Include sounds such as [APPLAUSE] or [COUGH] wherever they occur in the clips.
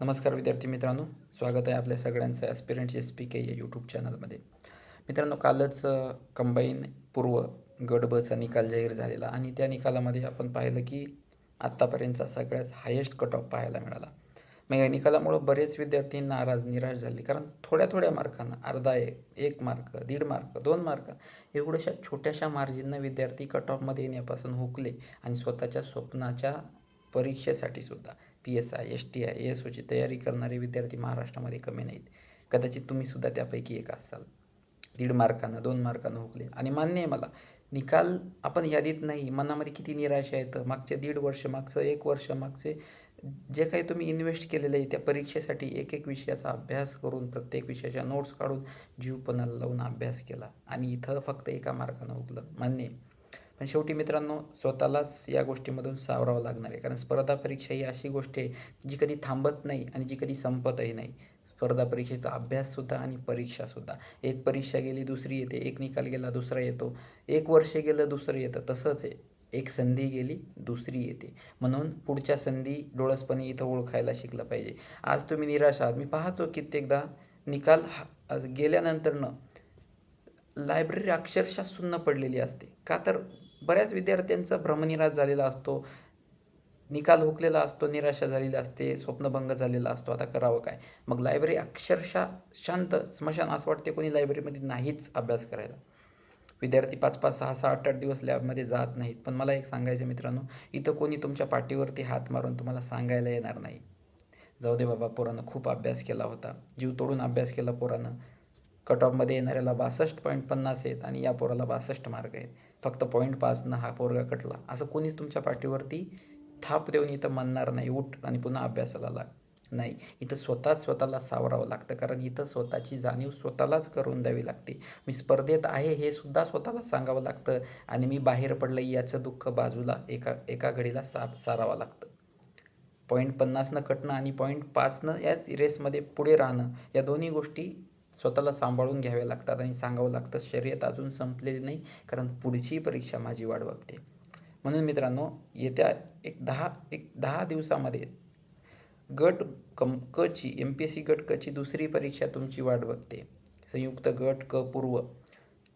नमस्कार विद्यार्थी मित्रांनो स्वागत आहे आपल्या सगळ्यांचं ॲस्पिरंट एस पी के या यूट्यूब चॅनलमध्ये मित्रांनो कालच कंबाईन पूर्व गडबचा निकाल जाहीर झालेला आणि त्या निकालामध्ये आपण पाहिलं की आत्तापर्यंतचा सगळ्यात हायेस्ट कट ऑफ पाहायला मिळाला. मग या निकालामुळं बरेच विद्यार्थी नाराज निराश झाले कारण थोड्या थोड्या मार्कांना अर्धा एक एक मार्क दीड मार्क दोन मार्क एवढ्याशा छोट्याशा मार्जिननं विद्यार्थी कट ऑफमध्ये येण्यापासून हुकले आणि स्वतःच्या स्वप्नाच्या परीक्षेसाठी सुद्धा. P S I S T I S ओची तयारी करणारे विद्यार्थी महाराष्ट्रामध्ये कमी नाहीत. कदाचित तुम्ही सुद्धा त्यापैकी एक असाल. दीड मार्कानं दोन मार्कानं हुकले. आणि मान्य आहे मला निकाल आपण यादीत नाही मनामध्ये किती निराशा येतं. मागचे दीड वर्ष मागचं एक वर्ष मागचे जे काही तुम्ही इन्व्हेस्ट केलेलं आहे त्या परीक्षेसाठी एक एक विषयाचा अभ्यास करून प्रत्येक विषयाच्या नोट्स काढून जीवपणाला लावून अभ्यास केला. आणि इथं फक्त एका मार्कानं हुकलं. मान्य आहे. पण शेवटी मित्रांनो स्वतःलाच या गोष्टीमधून सावरावं लागणार आहे. कारण स्पर्धा परीक्षा ही अशी गोष्ट आहे जी कधी थांबत नाही आणि जी कधी संपतही नाही. स्पर्धा परीक्षेचा अभ्याससुद्धा आणि परीक्षासुद्धा एक परीक्षा गेली दुसरी येते. एक निकाल गेला दुसरा येतो. एक वर्ष गेलं दुसरं येतं. तसंच आहे. एक संधी गेली दुसरी येते. म्हणून पुढच्या संधी डोळसपणे इथं ओळखायला शिकलं पाहिजे. आज तुम्ही निराश आहात. मी पाहतो कित्येकदा निकाल हा आज गेल्यानंतरनं लायब्ररी अक्षरशः सुन्न पडलेली असते. का तर बऱ्याच विद्यार्थ्यांचा भ्रमनिराश झालेला असतो. निकाल हुकलेला असतो निराशा झालेली असते स्वप्नभंग झालेला असतो. आता करावं काय? मग लायब्ररी अक्षरशः शांत स्मशान असं वाटते कोणी लायब्ररीमध्ये नाहीच अभ्यास करायला. विद्यार्थी पाच पाच सहा सहा आठ आठ दिवस लॅबमध्ये जात नाहीत. पण मला एक सांगायचं मित्रांनो इथं कोणी तुमच्या पाठीवरती हात मारून तुम्हाला सांगायला येणार नाही. जाऊ दे बाबा पोरानं खूप अभ्यास केला होता. जीव तोडून अभ्यास केला पोरानं. कट ऑफमध्ये येणाऱ्याला बासष्ट पॉईंट पन्नास आहेत आणि या पोराला बासष्ट मार्क आहेत. फक्त पॉईंट पाचनं हा पोरगा कटला. असं कोणीच तुमच्या पाठीवरती थाप देऊन इथं म्हणणार नाही. उठ आणि पुन्हा अभ्यासाला लाग. नाही. इथं स्वतःच स्वतःला सावरावं लागतं. कारण इथं स्वतःची जाणीव स्वतःलाच करून द्यावी लागते. मी स्पर्धेत आहे हे सुद्धा स्वतःला सांगावं लागतं आणि मी बाहेर पडलं याचं दुःख बाजूला एका एका घडीला सा सारावं लागतं. पॉईंट पन्नासनं कटणं आणि पॉईंट पाचनं याच रेसमध्ये पुढे राहणं या दोन्ही गोष्टी स्वतःला सांभाळून घ्यावे लागतात आणि सांगावं लागतं शर्यत अजून संपलेली नाही कारण पुढची परीक्षा माझी वाट बघते. म्हणून मित्रांनो येत्या एक दहा एक दहा दिवसामध्ये गट कम कची एम पी एस सी गट कची दुसरी परीक्षा तुमची वाट बघते. संयुक्त गट क पूर्व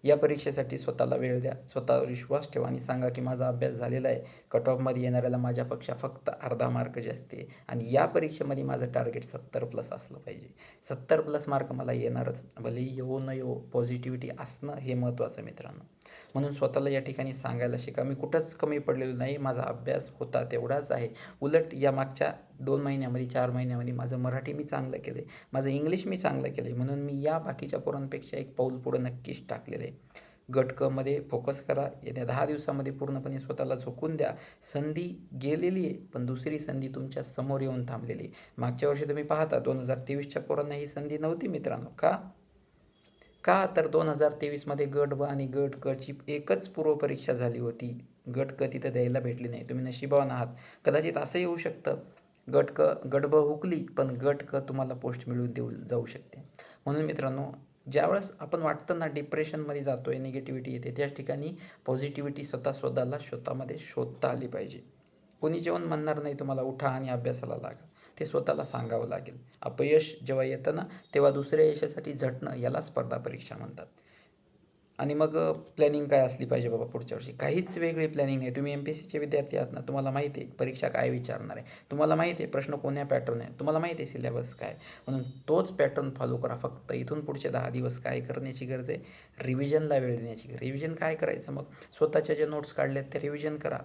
या परीक्षेसाठी स्वतःला वेळ द्या. स्वतःवर विश्वास ठेवा आणि सांगा की माझा अभ्यास झालेला आहे. कट ऑफमध्ये येणाऱ्याला माझ्यापेक्षा फक्त अर्धा मार्क जास्त आहे आणि या परीक्षेमध्ये माझं टार्गेट सत्तर प्लस असलं पाहिजे. सत्तर प्लस मार्क मला येणारच. भले येऊ न येऊ पॉझिटिव्हिटी असणं हे महत्त्वाचं मित्रांनो. म्हणून स्वतःला या ठिकाणी सांगायला शिका. मी कुठंच कमी पडलेलो नाही. माझा अभ्यास होता तेवढाच आहे. उलट या मागच्या दोन महिन्यामध्ये चार महिन्यामध्ये माझं मराठी मी चांगलं केलं आहे माझं इंग्लिश मी चांगलं केलं आहे म्हणून मी या बाकीच्या पोरांपेक्षा एक पाऊल पुढं नक्कीच टाकलेलं आहे. गटकमध्ये फोकस करा. येत्या दहा दिवसामध्ये पूर्णपणे स्वतःला झोकून द्या. संधी गेलेली आहे पण दुसरी संधी तुमच्यासमोर येऊन थांबलेली आहे. मागच्या वर्षी तुम्ही पाहता दोन हजार तेवीसच्या पोरांना ही संधी नव्हती मित्रांनो. का? का तर दोन हजार तेवीसमध्ये गट ब आणि गट कची एकच पूर्वपरीक्षा झाली होती. गट क तिथं द्यायला भेटली नाही. तुम्ही नशिबावान आहात. कदाचित असंही होऊ शकतं. गट क गट ब हुकली पण गट क तुम्हाला पोस्ट मिळवून देऊ जाऊ शकते. म्हणून मित्रांनो ज्यावेळेस आपण वाटतं ना डिप्रेशनमध्ये जातो आहे निगेटिव्हिटी येते त्याच ठिकाणी पॉझिटिव्हिटी स्वतः स्वतःला स्वतःमध्ये शोधता आली पाहिजे. कोणी जेवण म्हणणार नाही तुम्हाला उठा आणि अभ्यासाला लागा. ते स्वतःला सांगावं लागेल. अपयश जेव्हा येतं ना तेव्हा दुसऱ्या यशासाठी झटणं याला स्पर्धा परीक्षा म्हणतात. आणि मग प्लॅनिंग काय असली पाहिजे बाबा पुढच्या वर्षी? काहीच वेगळी प्लॅनिंग नाही. तुम्ही एम पी एस सीचे विद्यार्थी आहात ना तुम्हाला माहिती आहे परीक्षा काय विचारणार आहे? तुम्हाला माहिती आहे प्रश्न कोण्या पॅटर्न आहे तुम्हाला माहिती आहे सिलेबस काय? म्हणून तोच पॅटर्न फॉलो करा. फक्त इथून पुढचे दहा दिवस काय करण्याची गरज आहे? रिव्हिजनला वेळ देण्याची रिव्हिजन काय करायचं मग? स्वतःच्या ज्या नोट्स काढल्यात ते रिव्हिजन करा.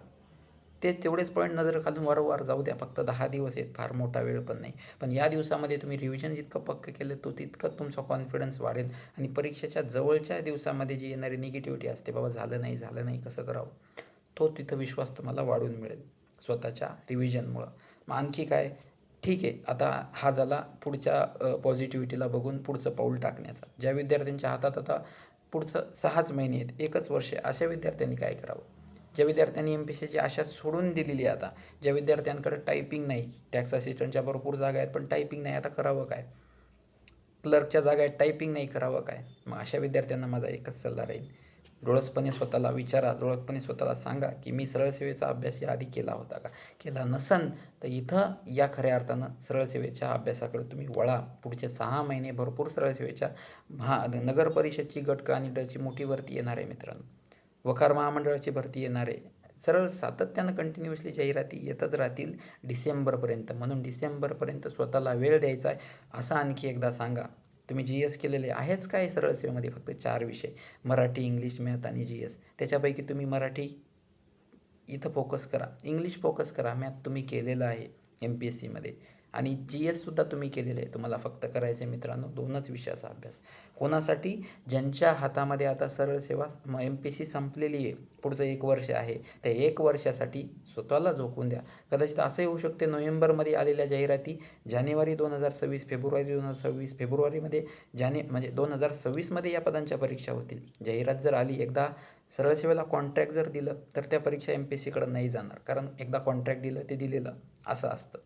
ते तेवढेच पॉईंट नजर घालून वारंवार जाऊ द्या. फक्त दहा दिवस आहेत फार मोठा वेळ पण नाही. पण या दिवसामध्ये तुम्ही रिव्हिजन जितकं पक्क केलं तो तितकं तुमचा कॉन्फिडन्स वाढेल. आणि परीक्षेच्या जवळच्या दिवसामध्ये जी येणारी निगेटिव्हिटी असते बाबा झालं नाही झालं नाही कसं करावं? तो तिथं विश्वास तुम्हाला वाढून मिळेल स्वतःच्या रिव्हिजनमुळं मग आणखी काय? ठीक आहे आता हा झाला पुढच्या पॉझिटिव्हिटीला बघून पुढचं पाऊल टाकण्याचा. ज्या विद्यार्थ्यांच्या हातात आता पुढचं सहाच महिने आहेत एकच वर्ष अशा विद्यार्थ्यांनी काय करावं? ज्या विद्यार्थ्यांनी एम पी सीची आशा सोडून दिलेली आहे आता ज्या विद्यार्थ्यांकडे टायपिंग नाही टॅक्स असिस्टंटच्या भरपूर जागा आहेत पण टायपिंग नाही आता करावं काय? क्लर्कच्या जागा आहेत टायपिंग नाही करावं काय? मग अशा विद्यार्थ्यांना माझा एकच सल्ला राहील. डोळसपणे स्वतःला विचारा डोळसपणे स्वतःला सांगा की मी सरळ सेवेचा अभ्यास या आधी केला होता का? केला नसन तर इथं या खऱ्या अर्थानं सरळ सेवेच्या अभ्यासाकडे तुम्ही वळा. पुढचे सहा महिने भरपूर सरळ सेवेच्या महा नगर परिषदची गट आणि डची मोठी भरती येणार आहे मित्रांनो. वकार महामंडळाची भरती येणार आहे. सरळ सातत्यानं कंटिन्युअसली जाहिराती येतच राहतील डिसेंबरपर्यंत. म्हणून डिसेंबरपर्यंत स्वतःला वेळ द्यायचा आहे असं आणखी एकदा सांगा. तुम्ही जी एस केलेले आहेच काय सरळ सेवेमध्ये फक्त चार विषय? मराठी इंग्लिश मॅथ आणि जी एस त्याच्यापैकी तुम्ही मराठी इथं फोकस करा. इंग्लिश फोकस करा. मॅथ तुम्ही केलेलं आहे एम पी एस सीमध्ये आणि जी एससुद्धा तुम्ही केलेलं आहे. तुम्हाला फक्त करायचं आहे मित्रांनो दोनच विषयाचा अभ्यास. कोणासाठी? ज्यांच्या हातामध्ये आता सरळ सेवा म एम पी सी संपलेली आहे पुढचं एक वर्ष आहे त्या एक वर्षासाठी स्वतःला झोकून द्या. कदाचित असंही होऊ शकते नोव्हेंबरमध्ये आलेल्या जाहिराती जानेवारी दोन हजार सव्वीस फेब्रुवारी दोन हजार सव्वीस फेब्रुवारीमध्ये जाने म्हणजे दोन हजार सव्वीसमध्ये या पदांच्या परीक्षा होतील. जाहिरात जर आली एकदा सरळ सेवेला कॉन्ट्रॅक्ट जर दिलं तर त्या परीक्षा एम पी सीकडं नाही जाणार. कारण एकदा कॉन्ट्रॅक्ट दिलं ते दिलेलं असं असतं.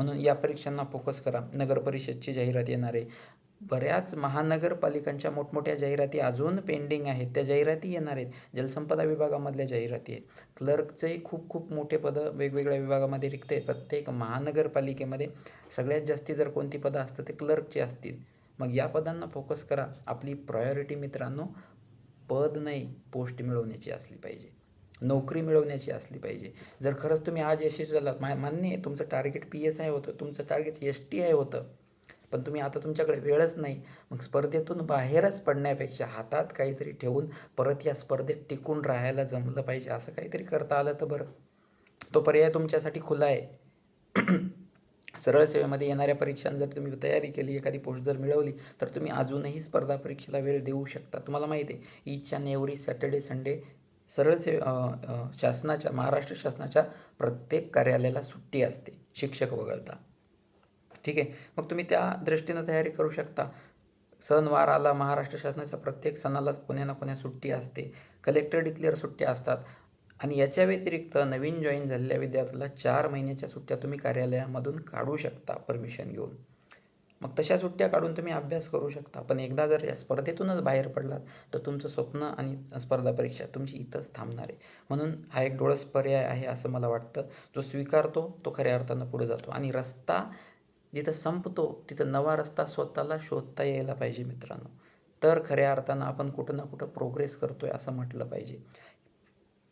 म्हणून या परीक्षांना फोकस करा. नगर परिषदची जाहिरात येणार. आहे बऱ्याच महानगरपालिकांच्या मोठमोठ्या जाहिराती अजून पेंडिंग आहेत. त्या जाहिराती येणार आहेत. जलसंपदा विभागामधल्या जाहिराती आहेत. क्लर्कचे खूप खूप मोठे पदं वेगवेगळ्या विभागामध्ये रिक्त आहेत. प्रत्येक महानगरपालिकेमध्ये सगळ्यात जास्ती जर कोणती पदं असतं ते क्लर्कची असतील. मग या पदांना फोकस करा. आपली प्रायोरिटी मित्रांनो पद नाही पोस्ट मिळवण्याची असली पाहिजे. नोकरी मिळवण्याची असली पाहिजे. जर खरंच तुम्ही आज यशस्वी झालात मा मान्य आहे तुमचं टार्गेट पी एस आय होतं तुमचं टार्गेट एस टी आय होतं. पण तुम्ही आता तुमच्याकडे वेळच नाही. मग स्पर्धेतून बाहेरच पडण्यापेक्षा हातात काहीतरी ठेवून परत या स्पर्धेत टिकून राहायला जमलं पाहिजे असं काहीतरी करता आलं तर बरं. तो पर्याय तुमच्यासाठी खुला आहे. [CLEARS THROAT] सरळ सेवेमध्ये येणाऱ्या परीक्षांत जर तुम्ही तयारी केली एखादी पोस्ट जर मिळवली तर तुम्ही अजूनही स्पर्धा परीक्षेला वेळ देऊ शकता. तुम्हाला माहिती आहे each and every Saturday Sunday सरळ से शासनाच्या महाराष्ट्र शासनाच्या प्रत्येक कार्यालयाला सुट्टी असते शिक्षक वगळता. ठीक आहे? मग तुम्ही त्या दृष्टीनं तयारी करू शकता. सणवार आला महाराष्ट्र शासनाच्या प्रत्येक सणाला कोण्या ना कोण्या सुट्टी असते. कलेक्टर डिक्लेअर सुट्ट्या असतात. आणि याच्या व्यतिरिक्त नवीन जॉईन झालेल्या विद्यार्थ्याला चार महिन्याच्या सुट्ट्या तुम्ही कार्यालयामधून काढू शकता परमिशन घेऊन. मग तशा सुट्ट्या काढून तुम्ही अभ्यास करू शकता. पण एकदा जर या स्पर्धेतूनच बाहेर पडलात तर तुमचं स्वप्न आणि स्पर्धा परीक्षा तुमची इथंच थांबणार आहे. म्हणून हा एक डोळस पर्याय आहे असं मला वाटतं. जो स्वीकारतो तो खऱ्या अर्थानं पुढे जातो. आणि रस्ता जिथं संपतो तिथं नवा रस्ता स्वतःला शोधता यायला पाहिजे मित्रांनो. तर खऱ्या अर्थानं आपण कुठं ना कुठं प्रोग्रेस करतो आहे असं म्हटलं पाहिजे.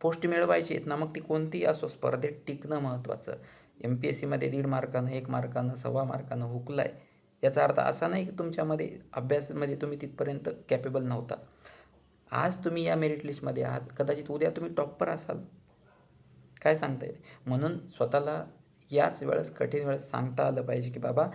पोस्ट मिळवायची आहेत ना मग ती कोणतीही असो स्पर्धेत टिकणं महत्त्वाचं. एम पी एस सीमध्ये दीड मार्कानं एक मार्कानं सव्वा मार्कानं हुकलं आहे याचा अर्थ असा नाही की तुमच्यामध्ये अभ्यासामध्ये तुम्ही तिथपर्यंत कॅपेबल नव्हता. आज तुम्ही या मेरिट लिस्टमध्ये आहात. कदाचित उद्या तुम्ही टॉपर असाल. काय सांगता येईल? म्हणून स्वतःला याच वेळेस कठीण वेळेस सांगता आलं पाहिजे की बाबा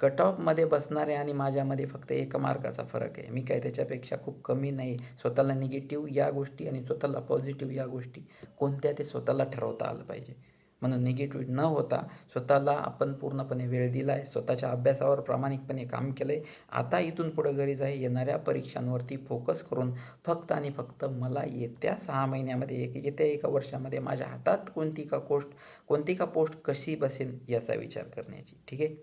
कट ऑफमध्ये बसणारे आणि माझ्यामध्ये फक्त एका मार्काचा फरक आहे. मी काय त्याच्यापेक्षा खूप कमी नाही. स्वतःला निगेटिव्ह या गोष्टी आणि स्वतःला पॉझिटिव्ह या गोष्टी कोणत्या ते स्वतःला ठरवता आलं पाहिजे. म्हणून निगेटिव्ह न होता स्वतःला आपण पूर्णपणे वेळ दिला आहे स्वतःच्या अभ्यासावर प्रामाणिकपणे काम केलं आहे आता इथून पुढं घरी आहे येणाऱ्या परीक्षांवरती फोकस करून फक्त आणि फक्त मला येत्या सहा महिन्यामध्ये एक येत्या एका वर्षामध्ये माझ्या हातात कोणती का पोस्ट कोणती का पोस्ट कशी बसेल याचा विचार करण्याची. ठीक आहे?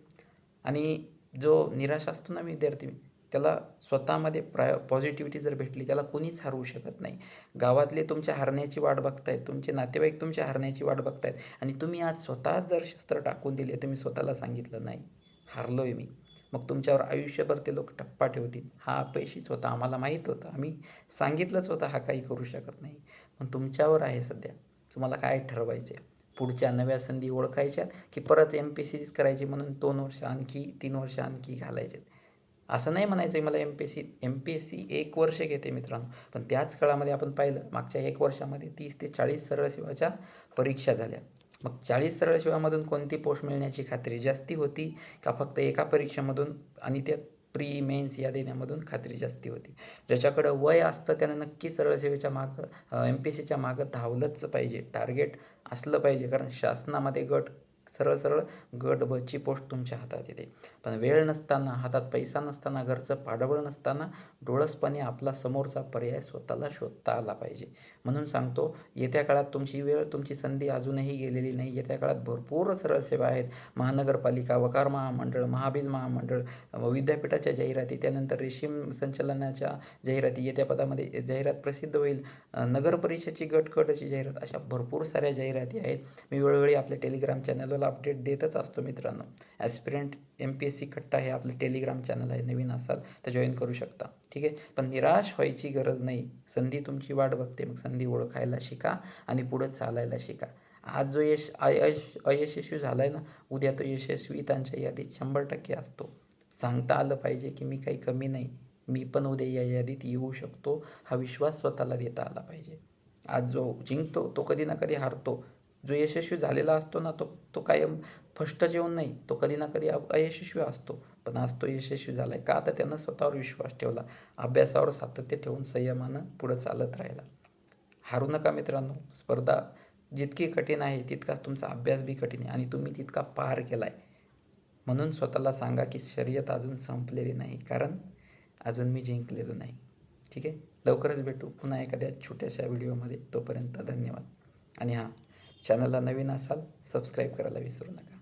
आणि जो निराश असतो ना विद्यार्थी त्याला स्वतःमध्ये प्राय पॉझिटिव्हिटी जर भेटली त्याला कोणीच हरवू शकत नाही. गावातले तुमच्या हरण्याची वाट बघतायत तुमचे नातेवाईक तुमच्या हरण्याची वाट बघतायत आणि तुम्ही आज स्वतःच जर शस्त्र टाकून दिले तुम्ही स्वतःला सांगितलं नाही हारलो आहे मी. मग तुमच्यावर आयुष्यभर ते लोक टप्पा ठेवतील. हा अपयशीच होता आम्हाला माहीत होतं. आम्ही सांगितलंच होतं हा काही करू शकत नाही. पण तुमच्यावर आहे सध्या. तुम्हाला काय ठरवायचं आहे पुढच्या नव्या संधी ओळखायच्या की परत एम पी सी सीच करायची म्हणून दोन वर्ष आणखी तीन वर्ष आणखी घालायचे असं नाही म्हणायचं आहे मला M P S C M P S C एक वर्ष घेते मित्रांनो. पण त्याच काळामध्ये आपण पाहिलं मागच्या एक वर्षामध्ये तीस ते चाळीस सरळ सेवाच्या परीक्षा झाल्या. मग चाळीस सरळ सेवामधून कोणती पोस्ट मिळण्याची खात्री जास्ती होती का फक्त एका परीक्षेमधून आणि त्या प्री मेन्स या देण्यामधून खात्री जास्ती होती? ज्याच्याकडं वय असतं त्यानं नक्की सरळ सेवेच्या मागं एम पी एस सीच्या मागं धावलंच पाहिजे टार्गेट असलं पाहिजे. कारण शासनामध्ये गट सरळ सरळ गट बची पोस्ट तुमच्या हातात येते. पण वेळ नसताना हातात पैसा नसताना घरचं पाडबळ नसताना डोळसपणे आपला समोरचा पर्याय स्वतःला शोधता आला पाहिजे. म्हणून सांगतो येत्या काळात तुमची वेळ तुमची संधी अजूनही गेलेली नाही. येत्या काळात भरपूर सरळ सेवा आहेत. महानगरपालिका वकार महामंडळ महाबीज महामंडळ विद्यापीठाच्या जाहिराती त्यानंतर रेशीम संचलनाच्या जाहिराती येत्या पदामध्ये जाहिरात प्रसिद्ध होईल. नगर परिषदेची गट जाहिरात अशा भरपूर साऱ्या जाहिराती आहेत. मी वेळोवेळी आपल्या टेलिग्राम चॅनलवर आपल्याला अपडेट देतच असतो मित्रांनो. Aspirant M P S C कट्टा हे आपलं टेलिग्राम चॅनल आहे. नवीन असाल तर जॉईन करू शकता. ठीक आहे? पण निराश व्हायची गरज नाही. संधी तुमची वाट बघते. मग संधी ओळखायला शिका आणि पुढं चालायला शिका. आज जो यश अयश अयशस्वी झाला आहे ना उद्या तो यशस्वी त्यांच्या यादीत शंभर टक्के असतो. सांगता आलं पाहिजे की मी काही कमी नाही. मी पण उद्या या यादीत येऊ शकतो. हा विश्वास स्वतःला देता आला पाहिजे. आज जो जिंकतो तो कधी ना कधी हारतो. जो यशस्वी झालेला असतो ना तो तो कायम फस्टच येऊन नाही तो कधी ना कधी अयशस्वी असतो. पण आज तो यशस्वी झाला आहे का? तर त्यानं स्वतःवर विश्वास ठेवला. अभ्यासावर सातत्य ठेवून संयमानं पुढं चालत राहिला. हारू नका मित्रांनो. स्पर्धा जितकी कठीण आहे तितकाच तुमचा अभ्यास बी कठीण आहे आणि तुम्ही तितका पार केला आहे म्हणून स्वतःला सांगा की शर्यत अजून संपलेली नाही कारण अजून मी जिंकलेलो नाही. ठीक आहे? लवकरच भेटू पुन्हा एखाद्या छोट्याशा व्हिडिओमध्ये. तोपर्यंत धन्यवाद. आणि हां चॅनलला नवीन असाल सबस्क्राईब करायला विसरू नका.